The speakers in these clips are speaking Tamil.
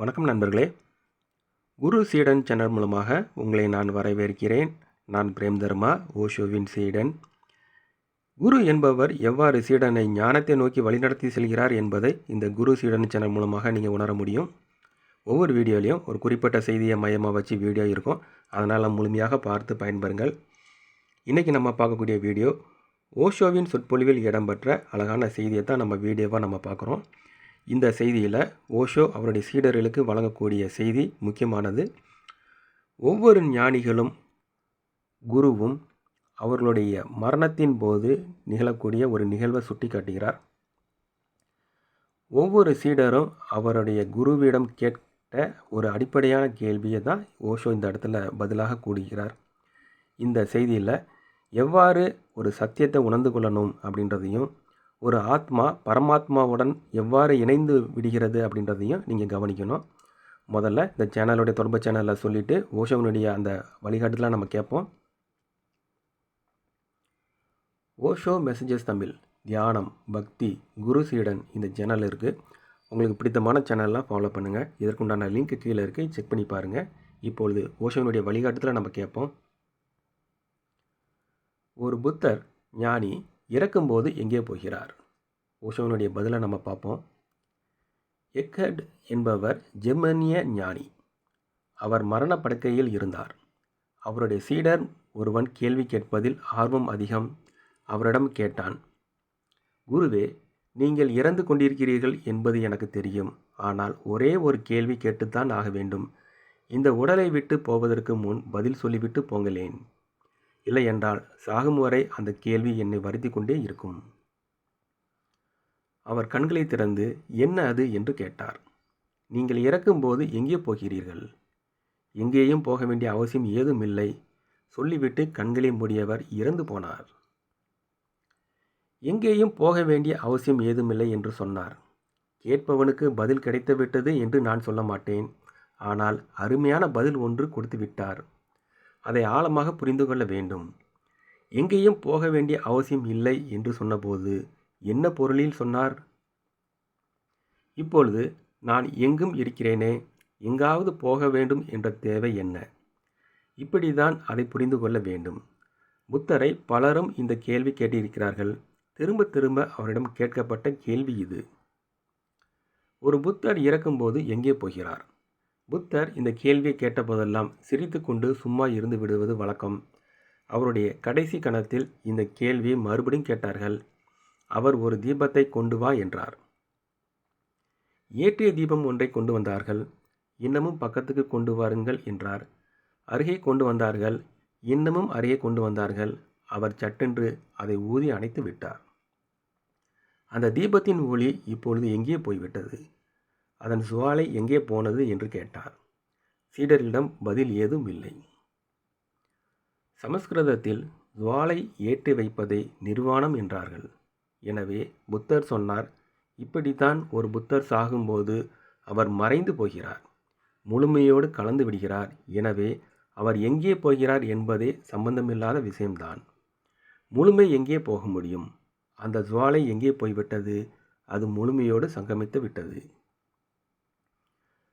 வணக்கம் நண்பர்களே. குரு சீடன் சேனல் மூலமாக உங்களை நான் வரவேற்கிறேன். நான் பிரேம் தர்மா ஓஷோவின் சீடன். குரு என்பவர் எவ்வாறு சீடனை ஞானத்தை நோக்கி வழிநடத்தி செல்கிறார் என்பதை இந்த குரு சீடன் சேனல் மூலமாக நீங்கள் உணர முடியும். ஒவ்வொரு வீடியோலையும் ஒரு குறிப்பிட்ட செய்தியை மையமாக வச்சு வீடியோ இருக்கும். அதனால் முழுமையாக பார்த்து பயன்பெறுங்கள். இன்றைக்கி நம்ம பார்க்கக்கூடிய வீடியோ ஓஷோவின் சொற்பொழிவில் இடம்பெற்ற அழகான செய்தியை தான் நம்ம வீடியோவாக நம்ம பார்க்குறோம். இந்த செய்தியில் ஓஷோ அவருடைய சீடர்களுக்கு வழங்கக்கூடிய செய்தி முக்கியமானது. ஒவ்வொரு ஞானிகளும் குருவும் அவர்களுடைய மரணத்தின் போது நிகழக்கூடிய ஒரு நிகழ்வை சுட்டி காட்டுகிறார் ஒவ்வொரு சீடரும் அவருடைய குருவிடம் கேட்ட ஒரு அடிப்படையான கேள்வியை தான் ஓஷோ இந்த இடத்துல பதிலாக கூறுகிறார். இந்த செய்தியில் எவ்வாறு ஒரு சத்தியத்தை உணர்ந்து கொள்ளணும் அப்படின்றதையும் ஒரு ஆத்மா பரமாத்மாவுடன் எவ்வாறு இணைந்து விடுகிறது அப்படின்றதையும் நீங்கள் கவனிக்கணும். முதல்ல இந்த சேனலுடைய தொடர்பு சேனலில் சொல்லிவிட்டு ஓஷோவினுடைய அந்த வழிகாட்டுதலாம் நம்ம கேட்போம் ஓஷோ மெசேஜஸ் தமிழ் தியானம் பக்தி குரு சீடன் இந்த சேனல் இருக்குது உங்களுக்கு பிடித்தமான சேனல்லாம் ஃபாலோ பண்ணுங்கள் இதற்குண்டான லிங்க் கீழே இருக்குது செக் பண்ணி பாருங்கள் இப்பொழுது ஓஷோவினுடைய வழிகாட்டுதலை நம்ம கேட்போம் ஒரு புத்தர் ஞானி இறக்கும்போது எங்கே போகிறார்? ஓஷோனுடைய பதிலை நம்ம பார்ப்போம். எக்கட் என்பவர் ஜெர்மனிய ஞானி. அவர் மரணப்படுக்கையில் இருந்தார். அவருடைய சீடர் ஒருவன் கேள்வி கேட்பதில் ஆர்வம் அதிகம். அவரிடம் கேட்டான் குருவே நீங்கள் இறந்து கொண்டிருக்கிறீர்கள் என்பது எனக்கு தெரியும். ஆனால் ஒரே ஒரு கேள்வி கேட்டுத்தான் ஆக வேண்டும். இந்த உடலை விட்டு போவதற்கு முன் பதில் சொல்லிவிட்டு போங்களேன். இல்லை என்றால் சாகும் வரை அந்த கேள்வி என்னை வருத்தி கொண்டே இருக்கும். அவர் கண்களை திறந்து என்ன அது? என்று கேட்டார். நீங்கள் இறக்கும்போது எங்கே போகிறீர்கள்? எங்கேயும் போக வேண்டிய அவசியம் ஏதும் இல்லை சொல்லிவிட்டு கண்களை மூடியவர் இறந்து போனார். எங்கேயும் போக வேண்டிய அவசியம் ஏதுமில்லை என்று சொன்னார். கேட்பவனுக்கு பதில் கிடைத்துவிட்டது என்று நான் சொல்ல மாட்டேன். ஆனால் அருமையான பதில் ஒன்று கொடுத்து விட்டார் அதை ஆழமாக புரிந்து கொள்ள வேண்டும். எங்கேயும் போக வேண்டிய அவசியம் இல்லை என்று சொன்னபோது என்ன பொருளில் சொன்னார்? இப்பொழுது நான் எங்கும் இருக்கிறேனே எங்காவது போக வேண்டும் என்ற தேவை என்ன? இப்படிதான் அதை புரிந்து கொள்ள வேண்டும். புத்தரை பலரும் இந்த கேள்வி கேட்டிருக்கிறார்கள். திரும்ப திரும்ப அவரிடம் கேட்கப்பட்ட கேள்வி இது. ஒரு புத்தர் இறக்கும்போது எங்கே போகிறார்? புத்தர் இந்த கேள்வியை கேட்டபோதெல்லாம் சிரித்துக்கொண்டு சும்மா இருந்து விடுவது வழக்கம். அவருடைய கடைசி கணத்தில் இந்த கேள்வியை மறுபடியும் கேட்டார்கள். அவர் ஒரு தீபத்தை கொண்டு வா என்றார். ஏற்றிய தீபம் ஒன்றை கொண்டு வந்தார்கள். இன்னமும் பக்கத்துக்கு கொண்டு வாருங்கள் என்றார். அருகே கொண்டு வந்தார்கள். இன்னமும் அருகே கொண்டு வந்தார்கள். அவர் சட்டென்று அதை ஊதி அணைத்து விட்டார். அந்த தீபத்தின் ஒளி இப்பொழுது எங்கே போய்விட்டது? அதன் சுவாலை எங்கே போனது என்று கேட்டார். சீடரிடம் பதில் ஏதும் இல்லை. சமஸ்கிருதத்தில் ஜுவாலை ஏற்றி வைப்பதை நிர்வாணம் என்றார்கள். எனவே புத்தர் சொன்னார் இப்படித்தான் ஒரு புத்தர் சாகும்போது அவர் மறைந்து போகிறார். முழுமையோடு கலந்து விடுகிறார். எனவே அவர் எங்கே போகிறார் என்பதே சம்பந்தமில்லாத விஷயம்தான். முழுமை எங்கே போக முடியும்? அந்த ஜுவாலை எங்கே போய்விட்டது? அது முழுமையோடு சங்கமித்து விட்டது.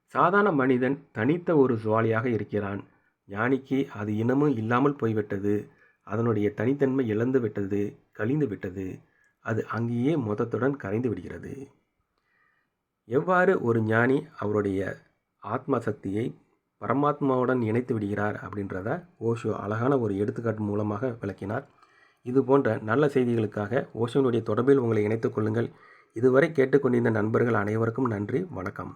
சாதாரண மனிதன் தனித்த ஒரு சுவாலியாக இருக்கிறான். ஞானிக்கு அது இனமும் இல்லாமல் போய்விட்டது. அதனுடைய தனித்தன்மை இழந்து விட்டது கழிந்து விட்டது. அது அங்கேயே மொத்தத்துடன் கரைந்து விடுகிறது. எவ்வாறு ஒரு ஞானி அவருடைய ஆத்ம சக்தியை பரமாத்மாவுடன் இணைத்து விடுகிறார் அப்படின்றத ஓஷோ அழகான ஒரு எடுத்துக்காட்டு மூலமாக விளக்கினார். இது போன்ற நல்ல செய்திகளுக்காக ஓஷோனுடைய தொடர்பில் உங்களை இணைத்துக் கொள்ளுங்கள். இதுவரை கேட்டுக்கொண்டிருந்த நண்பர்கள் அனைவருக்கும் நன்றி வணக்கம்.